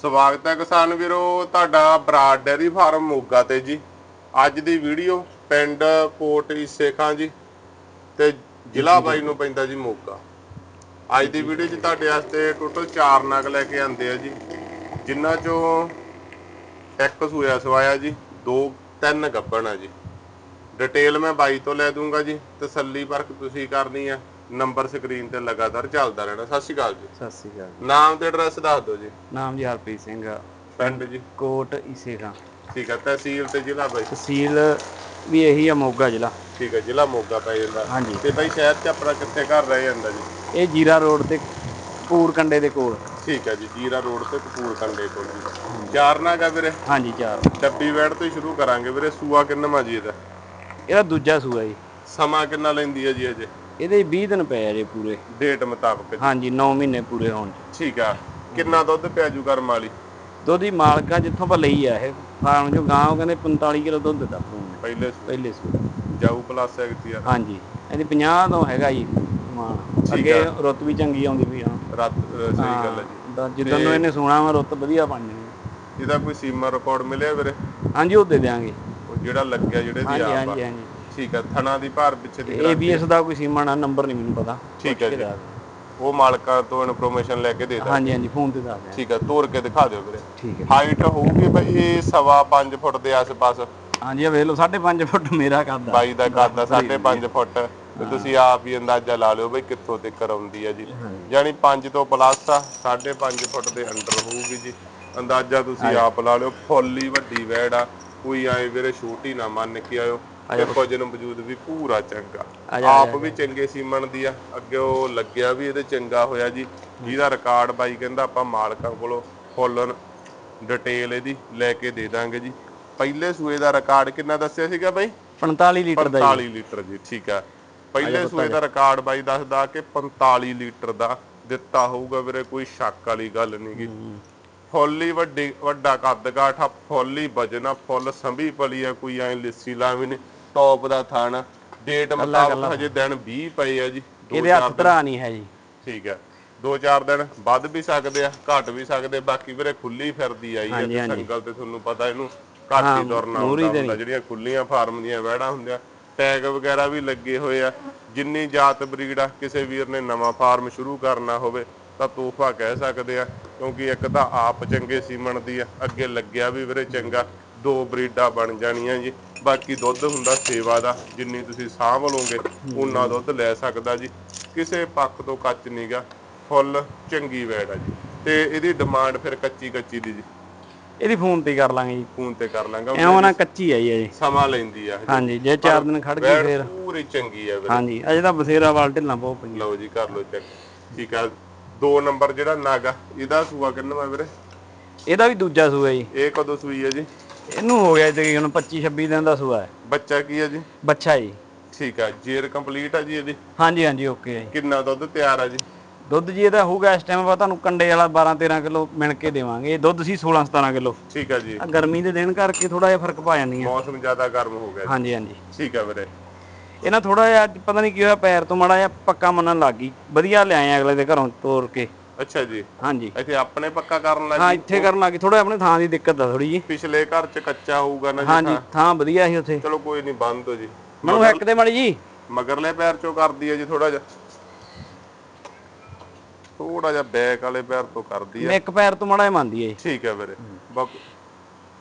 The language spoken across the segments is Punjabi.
ਸਵਾਗਤ ਹੈ ਕਿਸਾਨ ਵੀਰੋ ਤੁਹਾਡਾ ਬਰਾਡ ਡੈਰੀ ਫਾਰਮ ਮੋਗਾ ਤੇ ਜੀ। ਅੱਜ ਦੀ ਵੀਡੀਓ ਪਿੰਡ ਕੋਟ ਈਸੇ ਖਾਂ ਜੀ ਤੇ ਜ਼ਿਲ੍ਹਾ ਬਾਈ ਨੂੰ ਪੈਂਦਾ ਜੀ ਮੋਗਾ। ਅੱਜ ਦੀ ਵੀਡੀਓ 'ਚ ਤੁਹਾਡੇ ਵਾਸਤੇ ਟੋਟਲ 4 ਨਗ ਲੈ ਕੇ ਆਂਦੇ ਆ ਜੀ। ਜਿਨ੍ਹਾਂ ਚੋਂ ਇੱਕ ਸੂਆ ਸਵਾਇਆ ਜੀ ਦੋ ਤਿੰਨ ਗੱਬਣ ਆ ਜੀ। ਡਿਟੇਲ ਮੈਂ ਬਾਈ ਤੋਂ ਲੈ ਦੂੰਗਾ ਜੀ ਤਸੱਲੀ ਪਰਖ ਤੁਸੀਂ ਕਰਨੀ ਆ। ਨੰਬਰ ਸਕਰੀਨ ਤੇ ਲਗਾਤਾਰ ਚੱਲਦਾ ਰਹਿਣਾ। ਸਤਿ ਸ਼੍ਰੀ ਅਕਾਲ ਜੀ। ਸਤਿ ਸ੍ਰੀ ਅਕਾਲ। ਨਾਮ ਤੇ ਐਡਰੈਸ ਦੱਸ ਦਿਓ ਜੀ। ਨਾਮ ਜੀ ਹਰਪ੍ਰੀਤ ਸਿੰਘ ਪਿੰਡ ਜੀ। ਕੋਟ ਇਸੇ ਖਾਂ ਠੀਕ ਹੈ ਤਹਿਸੀਲ ਤੇ ਜ਼ਿਲ੍ਹਾ ਬਾਈ। ਤਹਿਸੀਲ ਵੀ ਇਹੀ ਆ ਮੋਗਾ ਜ਼ਿਲ੍ਹਾ। ਠੀਕ ਹੈ ਜ਼ਿਲ੍ਹਾ ਮੋਗਾ ਪੈ ਜਾਂਦਾ। ਹਾਂਜੀ। ਤੇ ਬਾਈ ਸ਼ਹਿਰ ਚ ਆਪਣਾ ਕਿੱਥੇ ਘਰ ਰਹਿ ਜਾਂਦਾ ਜੀ? ਇਹ ਜੀਰਾ ਰੋਡ ਤੇ ਪੂਰ ਕੰਡੇ ਦੇ ਕੋਲ। ਠੀਕ ਹੈ ਜੀ ਜੀਰਾ ਰੋਡ ਤੇ ਕਪੂਰ ਕੰਡੇ ਕੋਲ ਜੀ। ਚਾਰ ਨਾਗ ਆ ਵੀਰੇ? ਹਾਂਜੀ ਚਾਰ। ਡੱਬੀ ਵੈੜ ਤੋਂ ਹੀ ਸ਼ੁਰੂ ਕਰਾਂਗੇ ਵੀਰੇ। ਸੂਆ ਕਿੰਨਾ ਜੀ ਇਹਦਾ? ਇਹਦਾ ਦੂਜਾ ਸੂਆ ਜੀ। ਸਮਾਂ ਕਿੰਨਾ ਲੈਂਦੀ ਹੈ ਜੀ ਅਜੇ? ਇਹਦੇ 20 ਦਿਨ ਪਏ ਆ ਜੇ ਪੂਰੇ। ਡੇਟ ਮੁਤਾਬਕ। ਹਾਂਜੀ 9 ਮਹੀਨੇ ਪੂਰੇ ਹੋਣ ਠੀਕ ਆ। ਕਿੰਨਾ ਦੁੱਧ ਪਿਆ ਜੂ ਕਰਮ ਵਾਲੀ? ਦੁੱਧ ਦੀ ਮਾਲਕਾ ਜਿੱਥੋਂ ਆਪਾਂ ਲਈ ਆ ਇਹ। ਫਾਰਮ ਚੋਂ ਗਾਂ ਉਹ ਕਹਿੰਦੇ 45 ਕਿਲੋ ਦੁੱਧ ਦਾ ਪੂਰੇ। ਪਹਿਲੇ। ਪਹਿਲੇ ਸੂਆ ਜਾਊ ਪਲੱਸ ਐਗਤੀ ਆ? ਹਾਂਜੀ। ਇਹਦੀ 50 ਤੋਂ ਹੈਗਾ ਜੀ ਮਾਨ ਅੱਗੇ ਰੁੱਤ ਵੀ ਚੰਗੀ ਆਉਂਦੀ ਵੀ ਹਾਂ ਰਾਤ ਸਹੀ ਗੱਲ ਹੈ ਜੀ। ਜਿੱਦਾਂ ਨੂੰ ਇਹਨੇ ਸੁਣਾ ਵਾ ਰੁੱਤ ਵਧੀਆ ਬਣ ਜਾਣੀ। ਇਹਦਾ ਕੋਈ ਸੀਮਾ ਰਿਕਾਰਡ ਮਿਲਿਆ ਵੀਰੇ? ਹਾਂਜੀ ਉਹ ਦੇ ਦਿਆਂਗੇ। ਉਹ ਜਿਹੜਾ ਲੱਗਿਆ ਜਿਹੜੇ ਦੀ ਹਾਂਜੀ ਆਪ ਆ। ਹਾਂਜੀ ਹਾਂਜੀ। ਠੀਕ ਆ ਥਣਾ ਦੀ ਭਾਰ ਪਿੱਛੇ ਦੀ ਏਬੀਐਸ ਦਾ ਕੋਈ ਸੀਮਾ ਨਾ ਨੰਬਰ ਨਹੀਂ ਮੈਨੂੰ ਪਤਾ। ਠੀਕ ਹੈ ਜੀ। ਉਹ ਮਾਲਕਾਂ ਤੋਂ ਇਨਫੋਰਮੇਸ਼ਨ ਲੈ ਕੇ ਦੇ ਦਾਂ ਹਾਂਜੀ ਹਾਂਜੀ ਫੋਨ ਤੇ ਦੱਸ ਦਿਆਂ ਠੀਕ ਆ ਤੋੜ ਕੇ ਦਿਖਾ ਦਿਓ ਵੀਰੇ। ਠੀਕ ਹੈ ਹਾਈਟ ਹੋਊਗੀ ਇਹ ਸਵਾ 5 ਫੁੱਟ ਦੇ ਆਸ-ਪਾਸ। ਹਾਂਜੀ ਆ ਵੇਖ ਲਓ 5.5 ਫੁੱਟ ਮੇਰਾ ਕਰਦਾ ਬਾਈ ਦਾ ਕਰਦਾ 5.5 ਫੁੱਟ। ਤੇ ਤੁਸੀਂ ਆਪ ਹੀ ਅੰਦਾਜ਼ਾ ਲਾ ਲਿਓ ਬਈ ਕਿੱਥੋਂ ਤੱਕ ਆਉਂਦੀ ਆ ਜੀ। ਯਾਨੀ 5 ਤੋਂ ਪਲੱਸ ਆ 5.5 ਫੁੱਟ ਦੇ ਅੰਡਰ ਹੋਊਗੀ ਜੀ। ਅੰਦਾਜ਼ਾ ਤੁਸੀਂ ਆਪ ਲਾ ਲਿਓ ਫੁੱਲੀ ਵੱਡੀ ਵੈੜ ਆ। ਕੋਈ ਆਏ ਵੀਰੇ ਛੋਟੀ ਨਾ ਮੰਨ ਕੇ ਆਇਓ। ਤੇ ਭੋਜਨ ਵਜੂਦ ਵੀ ਪੂਰਾ ਚੰਗਾ। ਆਪ ਵੀ ਚੰਗੇ ਸੀਮਨ ਦੀ ਆ। ਅੱਗੇ ਉਹ ਲੱਗਿਆ ਵੀ ਇਹਦੇ ਚੰਗਾ ਹੋਇਆ ਜੀ। ਜਿਹਦਾ ਰਿਕਾਰਡ ਬਾਈ ਕਹਿੰਦਾ ਆਪਾਂ ਮਾਲਕਾਂ ਕੋਲੋਂ ਫੁੱਲ ਡਿਟੇਲ ਇਹਦੀ ਲੈ ਕੇ ਦੇ ਦਾਂਗੇ ਜੀ। ਪਹਿਲੇ ਸੂਏ ਦਾ ਰਿਕਾਰਡ ਕਿੰਨਾ ਦੱਸਿਆ ਸੀਗਾ ਬਾਈ? 45 ਲੀਟਰ ਦਾ 45 ਲੀਟਰ ਜੀ ਠੀਕ ਆ। ਪਹਿਲੇ ਸੂਏ ਦਾ ਰਿਕਾਰਡ ਬਾਈ ਦੱਸਦਾ ਕਿ 45 ਲੀਟਰ ਦਾ ਦਿੱਤਾ ਹੋਊਗਾ ਵੀਰੇ ਕੋਈ ਸ਼ੱਕ ਵਾਲੀ ਗੱਲ ਨਹੀਂਗੀ ਫੁੱਲੀ ਵੱਡੀ ਵੱਡਾ ਕੱਦ ਕਾਠਾ ਫੁੱਲੀ ਵਜਨਾ ਫੁੱਲ ਸੰਭੀ ਪਲੀ ਆ ਕੋਈ ਐ ਲਿੱਸੀ ਲਾਵੀ ਨੇ। ਟੌਪ ਦਾ ਥਾਣਾ। ਡੇਟ ਮੁਤਾਬਕ ਹਜੇ ਦਿਨ 20 ਪਏ ਆ ਜੀ। ਇਹਦੇ ਹੱਥ ਧਰਾ ਨਹੀਂ ਹੈ ਜੀ। ਠੀਕ ਆ। ਦੋ ਚਾਰ ਦਿਨ ਵੱਧ ਵੀ ਸਕਦੇ ਆ ਘਟ ਵੀ ਸਕਦੇ ਬਾਕੀ ਵੀਰੇ ਖੁੱਲੀ ਫਿਰਦੀ ਆਈ ਹਾਂਜੀ। ਸੰਗਲ ਤੇ ਤੁਹਾਨੂੰ ਪਤਾ ਇਹਨੂੰ ਘੱਟ ਹੀ ਤੁਰਨਾ ਹੁੰਦਾ ਜਿਹੜੀਆਂ ਖੁੱਲੀਆਂ ਫਾਰਮ ਦੀਆਂ ਵਹਿੜਾਂ ਹੁੰਦੀਆਂ ਟੈਗ ਵਗੈਰਾ ਵੀ ਲੱਗੇ ਹੋਏ ਆ। ਜਿੰਨੀ ਜਾਤ ਬਰੀਡ ਆ ਕਿਸੇ ਵੀਰ ਨੇ ਨਵਾਂ ਫਾਰਮ ਸ਼ੁਰੂ ਕਰਨਾ ਹੋਵੇ ਤਾਂ ਤੋਹਫਾ ਕਹਿ ਸਕਦੇ ਆ। ਕਿਉਂਕਿ ਇੱਕ ਤਾਂ ਆਪ ਚੰਗੇ ਸੀਮਣ ਦੀ ਆ ਅੱਗੇ ਲੱਗਿਆ ਵੀ ਵੀਰੇ ਚੰਗਾ ਦੋ ਬਰੀਡਾਂ ਬਣ ਜਾਣੀਆਂ ਜੀ। ਬਾਕੀ ਦੁੱਧ ਹੁੰਦਾ ਸੇਵਾ ਦਾ ਜਿੰਨੀ ਤੁਸੀਂ ਸਾਂਭ ਲਓਗੇ ਉਨਾ ਦੁੱਧ ਲੈ ਸਕਦਾ ਜੀ। ਕਿਸੇ ਪੱਖ ਤੋਂ ਕੱਚ ਨਹੀਂਗਾ ਫੁੱਲ ਚੰਗੀ ਵੈੜ ਆ ਜੀ। ਤੇ ਇਹਦੀ ਡਿਮਾਂਡ ਫਿਰ ਕੱਚੀ ਕੱਚੀ ਦੀ ਜੀ। ਇਹਦੀ ਫੋਨ ਤੇ ਹੀ ਕਰ ਲਾਂਗੇ ਜੀ। ਫੋਨ ਤੇ ਕਰ ਲਾਂਗਾ ਐਵੇਂ ਨਾ ਕੱਚੀ ਆਈ ਹੈ ਜੀ। ਸਮਾਂ ਲੈਂਦੀ ਆ ਹਜੇ। ਜੇ 4 ਦਿਨ ਖੜ ਗਈ ਫੇਰ। ਪੂਰੀ ਚੰਗੀ ਆ ਵੀਰੇ। ਹਾਂਜੀ ਅਜੇ ਤਾਂ ਬਸੇਰਾ ਵਾਲ ਢਿੱਲਾਂ ਬਹੁਤ ਪਈਆਂ। ਲਓ ਜੀ ਕਰ ਲਓ ਚੈੱਕ। ਠੀਕ ਆ ਦੋ ਨੰਬਰ ਜਿਹੜਾ ਨਾਗਾ ਇਹਦਾ ਸੂਆ ਕਿੰਨਾ ਵਾ ਵੀਰੇ? ਇਹਦਾ ਵੀ ਦੂਜਾ ਸੂਆ ਜੀ। ਇਹ ਕਦੋਂ ਸੂਈ ਹੈ ਜੀ? ਇਹਨੂੰ ਹੋ ਗਿਆ ਜੀ ਹੁਣ 25 26 ਦਿਨ ਦਾ ਸੂਆ ਹੈ। ਬੱਚਾ ਕੀ ਹੈ ਜੀ? ਬੱਚਾ ਜੀ। ਠੀਕ ਆ ਜੇਰ ਕੰਪਲੀਟ ਆ ਜੀ ਇਹਦੀ? ਹਾਂਜੀ ਹਾਂਜੀ ਓਕੇ ਜੀ। ਕਿੰਨਾ ਦੁੱਧ ਤਿਆਰ ਆ ਜੀ? ਦੁੱਧ ਜੀ ਇਹਦਾ ਹੋਊਗਾ ਇਸ ਟਾਈਮ ਆਪਾਂ ਤੁਹਾਨੂੰ ਕੰਡੇ ਵਾਲਾ 12 13 ਕਿਲੋ ਮਿਣ ਕੇ ਦੇਵਾਂਗੇ। ਇਹ ਦੁੱਧ ਸੀ 16 17 ਕਿਲੋ। ਠੀਕ ਆ ਜੀ। ਆ ਗਰਮੀ ਦੇ ਦਿਨ ਕਰਕੇ ਥੋੜਾ ਜਿਹਾ ਫ਼ਰਕ ਪਾ ਜਾਂਦੀਆਂ ਮੌਸਮ ਜ਼ਿਆਦਾ ਗਰਮ ਹੋ ਗਿਆ ਜੀ। ਹਾਂਜੀ ਹਾਂਜੀ। ਠੀਕ ਆ ਵੀਰੇ। ਇਹ ਨਾ ਥੋੜਾ ਜਿਹਾ ਅੱਜ ਪਤਾ ਨਹੀਂ ਕੀ ਹੋਇਆ ਪੈਰ ਤੋਂ ਮਾੜਾ ਜਿਹਾ ਪੱਕਾ ਮੰਨਣ ਲੱਗ ਗਈ। ਵਧੀਆ ਲਿਆਏ ਅਗਲੇ ਦੇ ਘਰੋਂ ਤੋੜ ਕੇ। ਅੱਛਾ ਜੀ। ਹਾਂਜੀ। ਇੱਥੇ ਆਪਣੇ ਪੱਕਾ ਕਰਨ ਹਾਂ ਲੱਗੀ ਇੱਥੇ ਕਰਨ ਲੱਗੀ। ਥੋੜਾ ਆਪਣੇ ਥਾਂ ਦੀ ਦਿੱਕਤ ਆ ਥੋੜੀ ਜੀ ਪਿਛਲੇ ਘਰ ਚ ਕੱਚਾ ਹੋਊਗਾ ਨਾ ਜੀ ਹਾਂਜੀ ਥਾਂ ਵਧੀਆ ਸੀ ਉੱਥੇ। ਚਲੋ ਕੋਈ ਨਹੀਂ ਬੰਦ ਹੋ ਜੀ। ਮੈਨੂੰ ਹੈਕ ਦੇ ਮਾੜੀ ਜੀ। ਮਗਰਲੇ ਪੈਰ ਚੋਂ ਕਰਦੀ ਹੈ ਜੀ ਥੋੜਾ ਜਿਹਾ। ਥੋੜਾ ਜਿਹਾ ਬੈਕ ਵਾਲੇ ਪੈਰ ਤੋਂ ਕਰਦੀ ਹੈ ਇੱਕ ਪੈਰ ਤੋਂ ਮਾੜਾ ਮੰਨਦੀ ਹੈ ਜੀ। ਠੀਕ ਹੈ ਵੀਰੇ। ਬਾਕ-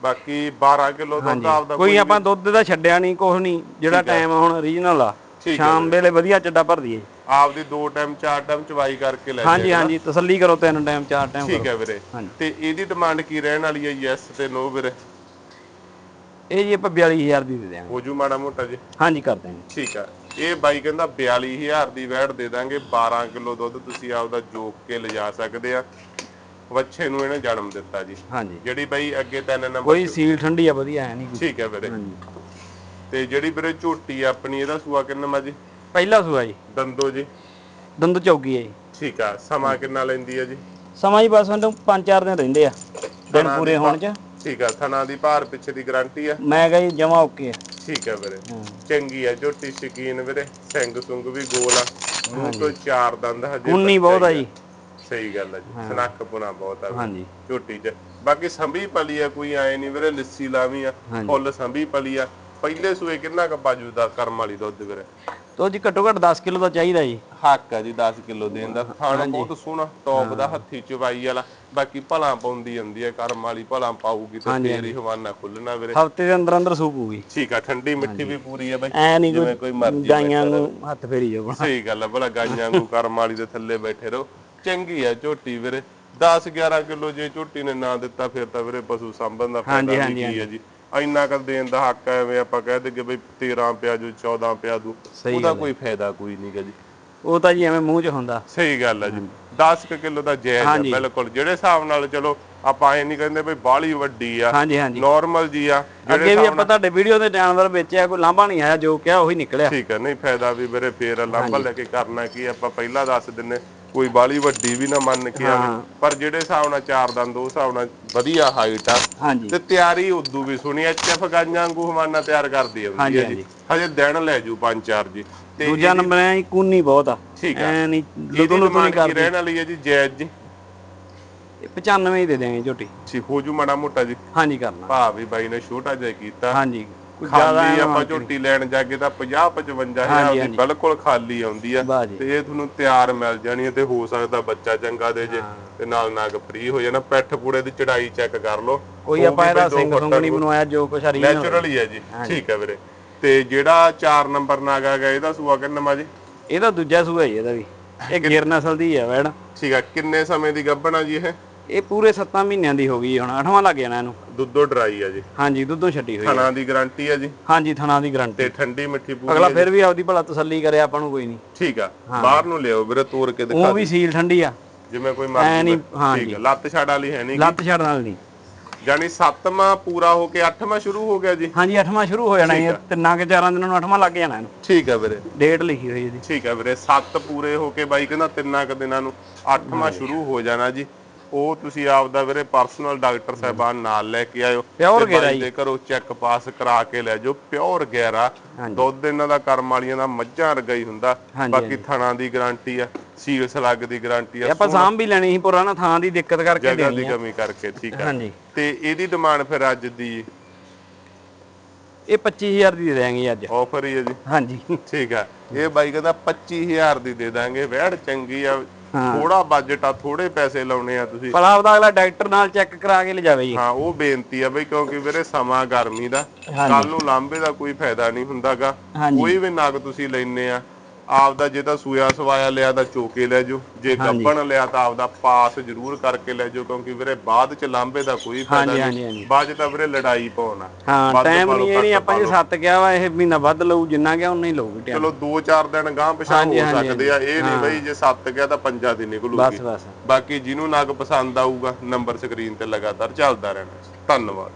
ਬਾਕੀ 12 ਕਿਲੋ ਦੁੱਧ ਆਪਦਾ ਕੋਈ ਆਪਾਂ ਦੁੱਧ ਦਾ ਛੱਡਿਆ ਨਹੀਂ ਕੁਛ ਨਹੀਂ ਜਿਹੜਾ ਟਾਈਮ ਹੁਣ ਓਰੀਜਨਲ ਆ। ਹੈ ਸ਼ਾਮ ਵੇਲੇ ਵਧੀਆ ਚੱਡਾ ਭਰਦੀ ਹੈ ਆਪਦੀ ਦੋ ਟਾਈਮ ਚਾਰ ਟਾਈਮ ਚਵਾਈ ਕਰਕੇ ਲੈ ਹਾਂਜੀ ਹਾਂਜੀ ਤਸੱਲੀ ਕਰੋ ਤਿੰਨ ਟਾਈਮ ਚਾਰ ਟਾਈਮ ਠੀਕ ਹੈ ਵੀਰੇ। ਤੇ ਇਹਦੀ ਡਿਮਾਂਡ ਕੀ ਰਹਿਣ ਵਾਲੀ ਹੈ? ਯੈਸ ਤੇ ਨੋ ਵੀਰੇ? ਇਹ ਜੀ ਆਪਾਂ 42000 ਦੀ ਦੇ ਦਿਆਂਗੇ। ਹੋ ਜੂ ਮਾੜਾ ਮੋਟਾ ਜੀ। ਹਾਂਜੀ ਕਰ ਦਿਆਂਗੇ। ਠੀਕ ਆ। ਇਹ ਬਾਈ ਕਹਿੰਦਾ 42000 ਦੀ ਵੈੜ ਦੇ ਦਾਂਗੇ। 12 ਕਿਲੋ ਦੁੱਧ ਤੁਸੀਂ ਆਪਦਾ ਜੋਕ ਕੇ ਲਿਜਾ ਸਕਦੇ ਆ। ਵੱਛੇ ਨੂੰ ਇਹਨੇ ਜਨਮ ਦਿੱਤਾ ਜੀ। ਹਾਂਜੀ। ਜਿਹੜੀ ਬਾਈ ਅੱਗੇ ਤਿੰਨ ਨੰਬਰ ਕੋਈ ਸੀਲ ਠੰਡੀ ਆ ਵਧੀਆ ਹੈ ਨਹੀਂ ਠੀਕ ਹੈ ਵੀਰੇ। ਤੇ ਜਿਹੜੀ ਵੀਰੇ ਝੋਟੀ ਆਪਣੀ ਇਹਦਾ ਸੂਆ ਕਿੰਨਾ ਮਾ ਜੀ ਪਹਿਲਾ ਸੂਆ ਜੀ। ਦੰਦੋ ਜੀ। ਦੰਦ ਚੌਗੀ ਹੈ ਜੀ। ਠੀਕ ਆ ਸਮਾਂ ਕਿੰਨਾ ਲੈਂਦੀ ਆ ਜੀ? ਸਮਾਂ ਜੀ ਬਸ ਸਾਨੂੰ 5-4 ਦਿਨ ਰਹਿੰਦੇ ਆ। ਦਿਨ ਪੂਰੇ ਹੋਣ ਚ। ਠੀਕ ਆ ਥਣਾ ਦੀ ਭਾਰ ਪਿੱਛੇ ਦੀ ਗਾਰੰਟੀ ਆ? ਮੈਂ ਕਹਾਂ ਜੀ ਜਮਾ ਓਕੇ ਆ। ਠੀਕ ਆ ਵੀਰੇ। ਹਾਂ। ਚੰਗੀ ਆ ਝੋਟੀ ਸ਼ਕੀਨ ਵੀਰੇ। ਸਿੰਘ ਸੁੰਗ ਵੀ ਗੋਲ ਆ। ਮੂੰਹ ਤੋਂ ਚਾਰ ਦੰਦ ਹਜੇ 19 ਬਹੁਤ ਆ ਜੀ। ਸਹੀ ਗੱਲ ਹੈ ਜੀ। ਸਨੱਖ ਪੁਣਾ ਬਹੁਤ ਆ ਹਾਂਜੀ ਝੋਟੀ 'ਚ। ਬਾਕੀ ਸੰਭੀ ਪਲੀ ਆ ਕੋਈ ਆਏ ਨਹੀਂ ਵੀਰੇ ਲੱਸੀ ਲਾਵੀ ਆ। ਹਾਂਜੀ। ਫੁੱਲ ਸੰਭੀ ਪਲੀ ਆ। ਪਹਿਲੇ ਸੂਏ ਕਿੰਨਾ ਕ ਬਾਜੂ ਦਾ ਕਰਮ ਵਾਲੀ ਦੁੱਧ ਵੀਰੇ? ਤੋ ਜੀ ਘੱਟੋ ਘੱਟ 10 ਕਿਲੋ ਦਾ ਚਾਹੀਦਾ ਜੀ। ਹੱਕ ਆ ਜੀ 10 ਕਿਲੋ ਦੇਣ ਦਾ। ਖਾਣਾ ਬਹੁਤ ਸੋਹਣਾ ਟੌਪ ਦਾ ਹੱਥੀ ਚਵਾਈ ਵਾਲਾ। ਬਾਕੀ ਭਲਾ ਪਾਉਂਦੀ ਹੁੰਦੀ ਹੈ ਕਰਮ ਵਾਲੀ ਭਲਾ ਪਾਊਗੀ ਤੇ ਹੀ ਹਵਾਨਾ ਖੁੱਲਣਾ ਵੀਰੇ। ਹਫ਼ਤੇ ਦੇ ਅੰਦਰ ਅੰਦਰ ਸੂਪ ਹੋਊਗੀ ਠੀਕ ਆ ਠੰਡੀ ਮਿੱਠੀ ਵੀ ਪੂਰੀ ਆ ਬਾਈ ਨਹੀਂ ਜਿਵੇਂ ਕੋਈ ਮਰਜ਼ੀ ਗਾਈਆਂ ਨੂੰ ਹੱਥ ਫੇਰੀ ਜਾਓ ਸਹੀ ਗੱਲ ਆ ਭਲਾ ਗਾਈਆਂ ਨੂੰ ਕਰਮ ਵਾਲੀ ਦੇ ਥੱਲੇ ਬੈਠੇ ਰਹੋ। ਚੰਗੀ ਆ ਝੋਟੀ ਵੀਰੇ। 10 11 ਕਿਲੋ ਜੇ ਝੋਟੀ ਨੇ ਨਾ ਦਿੱਤਾ ਫਿਰ ਤਾਂ ਵੀਰੇ ਪਸ਼ੂ ਸੰਭਣ ਦਾ ਫਾਇਦਾ ਵੀ ਕੀ ਹੈ ਜੀ। ਇੰਨਾ ਕਰ ਦੇਣ ਦਾ ਹੱਕ ਹੈ ਐਵੇਂ ਆਪਾਂ ਕਹਿ ਦੇਗੇ ਬਈ 13 ਪਿਆ ਜੂ 14 ਪਿਆ ਦੂ ਸਹੀ ਉਹਦਾ ਕੋਈ ਫਾਇਦਾ ਕੋਈ ਨਹੀਂਗਾ ਜੀ। ਉਹ ਤਾਂ ਜੀ ਐਵੇਂ ਮੂੰਹ 'ਚ ਹੁੰਦਾ। ਸਹੀ ਗੱਲ ਹੈ ਜੀ। 10 ਕਿਲੋ ਦਾ ਜਾਇਜ਼ ਹੈ ਬਿਲਕੁਲ। ਜਿਹੜੇ ਹਿਸਾਬ ਨਾਲ ਚਲੋ ਆਪਾਂ ਇਹ ਨਹੀਂ ਕਹਿੰਦੇ ਬਈ ਬਾਹਲੀ ਵੱਡੀ ਆ ਹਾਂਜੀ ਹਾਂਜੀ। ਨਾਰਮਲ ਜੀ ਆ ਅੱਗੇ ਵੀ ਆਪਾਂ ਤੁਹਾਡੇ ਵੀਡੀਓ ਦੇ ਜਾਨਵਰ ਵੇਚਿਆ ਕੋਈ ਲਾਂਭਾ ਨਹੀਂ ਆਇਆ ਜੋ ਕਿਹਾ ਉਹੀ ਨਿਕਲਿਆ। ਠੀਕ ਹੈ ਨਹੀਂ ਫਾਇਦਾ ਵੀ ਵੀਰੇ ਫੇਰ ਲੰਬਾ ਲੈ ਕੇ ਕਰਨਾ ਕੀ ਆਪਾਂ ਪਹਿਲਾਂ ਦੱਸ ਦਿੰਨੇ। ਕੋਈ ਬਾਲੀ ਵੱਡੀ ਵੀ ਨਾ ਮੰਨ ਕੇ ਆਵੇ। ਪਰ ਜਿਹੜੇ ਹਿਸਾਬ ਨਾਲ ਚਾਰ ਦੰਦ ਉਹ ਹਿਸਾਬ ਨਾਲ ਵਧੀਆ ਹਾਈਟ ਆ। ਤੇ ਤਿਆਰੀ ਉਦੋਂ ਵੀ ਸੁਣੀ ਐਚਐਫ ਗਾਈਆਂ ਵਾਂਗੂ ਹਮਾਨਾ ਤਿਆਰ ਕਰਦੀ ਹਾਂਜੀ, ਹੈ ਜੀ। ਹਜੇ। ਦਿਨ ਲੈ ਜੂ ਪੰਜ ਚਾਰ ਜੀ। ਤੇ ਦੂਜਾ ਨੰਬਰ ਐ ਕੂਨੀ ਬਹੁਤ ਆ। ਠੀਕ ਆ। ਐ ਨਹੀਂ ਲੁੱਟੂ ਲੁੱਟੂ ਨਹੀਂ ਕਰਦੀ। ਰਹਿਣ ਵਾਲੀ ਹੈ ਜੀ ਜਾਇਜ਼ ਜੀ। ਇਹ 95 ਹੀ ਦੇ ਦੇਵਾਂਗੇ ਝੋਟੀ। ਸੀ ਹੋ ਜੂ ਮਾੜਾ ਮੋਟਾ ਜੀ। ਹਾਂਜੀ ਕਰਨਾ। ਭਾ ਵੀ ਬਾਈ ਨੇ ਛੋਟਾ ਜਿਹਾ ਕੀਤਾ। ਹਾਂਜੀ। ਕੋਈ ਜ਼ਿਆਦਾ ਖਾਲੀ ਆਪਾਂ ਝੋਟੀ ਲੈਣ ਜਾਗੇ ਤਾਂ 50 55 ਹਜ਼ਾਰ ਹਾਂਜੀ, ਦੀ ਹਾਂਜੀ। ਬਿਲਕੁਲ ਖਾਲੀ ਆਉਂਦੀ ਆ ਤੇ ਇਹ ਤੁਹਾਨੂੰ ਤਿਆਰ ਮਿਲ ਜਾਣੀ ਹੈ ਤੇ ਹੋ ਸਕਦਾ ਬੱਚਾ ਚੰਗਾ ਦੇ ਜੇ ਤੇ ਨਾਲ ਨਾਗ ਫ੍ਰੀ ਹੋ ਜਾਣਾ ਪੈਠ ਪੂੜੇ ਦੀ ਚੜਾਈ ਚੈੱਕ ਕਰ ਲਓ। ਕੋਈ ਆਪਾਂ ਇਹਦਾ ਸਿੰਘ ਸੁੰਗ ਨਹੀਂ ਬਣਵਾਇਆ ਜੋ ਕੁਛ ਹਰੀ ਨੈਚੁਰਲ ਹੀ ਹੈ ਜੀ ਠੀਕ ਹੈ ਵੀਰੇ। ਤੇ ਜਿਹੜਾ 4 ਨੰਬਰ ਨਾਗ ਆ ਗਿਆ ਇਹਦਾ ਸੂਆ ਕਿੰਨਾ ਜੀ? ਇਹਦਾ ਦੂਜਾ ਸੂਆ ਜੀ ਇਹਦਾ ਵੀ। ਇਹ ਗਿਰ ਨਸਲ ਦੀ ਹੈ ਵੈੜ ਠੀਕ ਆ ਕਿੰਨੇ ਸਮੇਂ ਦੀ ਗੱਭਣਾ ਜੀ ਇਹ? ਇਹ ਪੂਰੇ 7 ਮਹੀਨਿਆਂ ਦੀ ਹੋ ਗਈ ਹੁਣ 8ਵਾਂ ਲੱਗ ਜਾਣਾ ਇਹਨੂੰ। ਦੁੱਧੋ ਡਰਾਈ ਆ ਜੀ। ਹਾਂਜੀ ਦੁੱਧੋਂ ਛੱਡੀ ਹੋਈ ਹੈ। ਥਣਾ ਦੀ ਗਾਰੰਟੀ ਆ ਜੀ। ਹਾਂਜੀ ਥਣਾ ਦੀ ਗਰੰਟੀ। ਤੇ ਠੰਡੀ ਮਿੱਠੀ ਪੂਰੀ ਅਗਲਾ ਫਿਰ ਵੀ ਆਪਦੀ ਭਲਾ ਤਸੱਲੀ ਕਰੇ ਆਪਾਂ ਨੂੰ ਕੋਈ ਨਹੀਂ। ਠੀਕ ਆ। ਬਾਹਰ ਨੂੰ ਲਿਓ ਵੀਰੇ ਤੋੜ ਕੇ ਦਿਖਾ ਉਹ ਵੀ ਸੀਲ ਠੰਡੀ ਆ। ਜਿਵੇਂ ਕੋਈ ਮਰਜ਼ੀ ਹਾਂ ਠੀਕ ਆ ਲੱਤ ਛੜ ਵਾਲੀ ਹੈ ਨਹੀਂ ਲੱਤ ਛੱਡ ਨਾਲ ਨਹੀਂ। ਯਾਨੀ 7ਵਾਂ ਪੂਰਾ ਹੋ ਕੇ 8ਵਾਂ ਸ਼ੁਰੂ ਹੋ ਗਿਆ ਜੀ। ਹਾਂਜੀ 8ਵਾਂ ਸ਼ੁਰੂ ਹੋ ਜਾਣਾ ਇਹ ਤਿੰਨਾਂ ਕੇ ਚਾਰਾਂ ਦਿਨਾਂ ਨੂੰ 8ਵਾਂ ਲੱਗ ਜਾਣਾ ਇਹਨੂੰ। ਠੀਕ ਹੈ ਵੀਰੇ। ਡੇਟ ਲਿਖੀ ਹੋਈ ਇਹਦੀ ਠੀਕ ਹੈ ਵੀਰੇ 7 ਪੂਰੇ ਹੋ ਕੇ ਬਾਈ ਕਹਿੰਦਾ ਤਿੰਨਾਂ ਕੁ ਦਿਨਾਂ ਨੂੰ 8ਵਾਂ ਸ਼ੁਰੂ ਹੋ ਜਾਣਾ ਜੀ। ਉਹ ਤੁਸੀਂ ਆਪਦਾ ਵੀਰੇ ਪਰਸਨਲ ਡਾਕਟਰ ਸਾਹਿਬਾਨ ਨਾਲ ਲੈ ਕੇ ਆਇਓ ਬਾਈ ਗੈਰਾ ਜੀ। ਦੇ ਘਰੋਂ ਚੈੱਕ ਪਾਸ ਕਰਾ ਕੇ ਲੈ ਜਾਓ ਪਿਓਰ ਗੈਰਾ ਦੁੱਧ ਇਹਨਾਂ ਦਾ ਕਰਮ ਵਾਲੀਆਂ ਦਾ ਮੱਝਾਂ ਵਰਗਾ ਹੀ ਹੁੰਦਾ। ਬਾਕੀ ਥਣਾ ਦੀ ਗਾਰੰਟੀ ਆ ਸੀਲ ਸਲੱਗ ਦੀ ਗਾਰੰਟੀ ਆ ਆਪਾਂ ਸਾਂਭ ਵੀ ਲੈਣੀ ਸੀ ਪੁਰਾਣਾ ਥਾਂ ਦੀ ਦਿੱਕਤ ਕਰਕੇ ਦੇਣੀ ਦੀ ਆ। ਕਮੀ ਕਰਕੇ ਠੀਕ ਆ। ਹਾਂਜੀ। ਤੇ ਇਹਦੀ ਡਿਮਾਂਡ ਫਿਰ ਅੱਜ ਦੀ? ਇਹ 25000 ਦੀ ਦੇ ਦੇਾਂਗੇ ਅੱਜ। ਆਫਰ ਹੀ ਹੈ ਜੀ। ਹਾਂਜੀ। ਠੀਕ ਆ। ਇਹ ਬਾਈ ਕਹਿੰਦਾ 25000 ਦੀ ਦੇ ਦਾਂਗੇ ਵੈੜ ਚੰਗੀ ਆ। ਥੋੜਾ ਬਜਟ ਆ ਥੋੜੇ ਪੈਸੇ ਲਾਉਣੇ ਆ ਤੁਸੀਂ। ਭਲਾ ਆਪਦਾ ਅਗਲਾ ਡਾਕਟਰ ਨਾਲ ਚੈੱਕ ਕਰਾ ਕੇ ਲਿਜਾਵੇ। ਜੀ ਹਾਂ ਉਹ ਬੇਨਤੀ ਆ ਬਈ ਕਿਉਂਕਿ ਵੀਰੇ ਸਮਾਂ ਗਰਮੀ ਦਾ। ਕੱਲ ਨੂੰ ਲਾਂਬੇ ਦਾ ਕੋਈ ਫਾਇਦਾ ਨਹੀਂ ਹੁੰਦਾਗਾ। ਕੋਈ ਵੀ ਨਗ ਤੁਸੀਂ ਲੈਨੇ ਆ ਆਪਦਾ ਜੇ ਤਾਂ ਸੂਆ ਸਵਾਇਆ ਲਿਆ ਤਾਂ ਚੋਕੇ ਲੈ ਜਾਓ। ਜੇ ਗੱਬਣ ਲਿਆ ਤਾਂ ਆਪਦਾ ਪਾਸ ਜ਼ਰੂਰ ਕਰਕੇ ਲੈ ਜਾਓ ਕਿਉਂਕਿ ਵੀਰੇ ਬਾਅਦ ਚ ਲਾਂਬੇ ਦਾ ਕੋਈ ਫਾਇਦਾ ਨਹੀਂ। ਬਾਅਦ ਚ ਤਾਂ ਵੀਰੇ ਲੜਾਈ ਪਾਉਣਾ ਹਾਂ ਟਾਈਮ ਨਹੀਂ ਇਹ ਨਹੀਂ ਆਪਾਂ ਜੇ ਸੱਤ ਕਿਹਾ ਵਾ ਇਹ ਮਹੀਨਾ ਵੱਧ ਲਊ ਜਿੰਨਾ ਗਿਆ ਉਨਾ ਹੀ ਲਊਗੀ ਟਾਈਮ ਚਲੋ 2-4 ਦਿਨ ਗਾਂ ਪਿਛਾਂ ਹੋ ਸਕਦੇ ਆ। ਇਹ ਨਹੀਂ ਬਈ ਜੇ 7 ਗਿਆ ਤਾਂ ਪੰਜਾਂ ਦੀ ਨਿਕਲੂਗੀ। ਬਸ ਬਸ। ਬਾਕੀ ਜਿਹਨੂੰ ਨਗ ਪਸੰਦ ਆਊਗਾ ਨੰਬਰ ਸਕਰੀਨ ਤੇ ਲਗਾਤਾਰ ਚੱਲਦਾ ਰਹਿਣਾ। ਧੰਨਵਾਦ।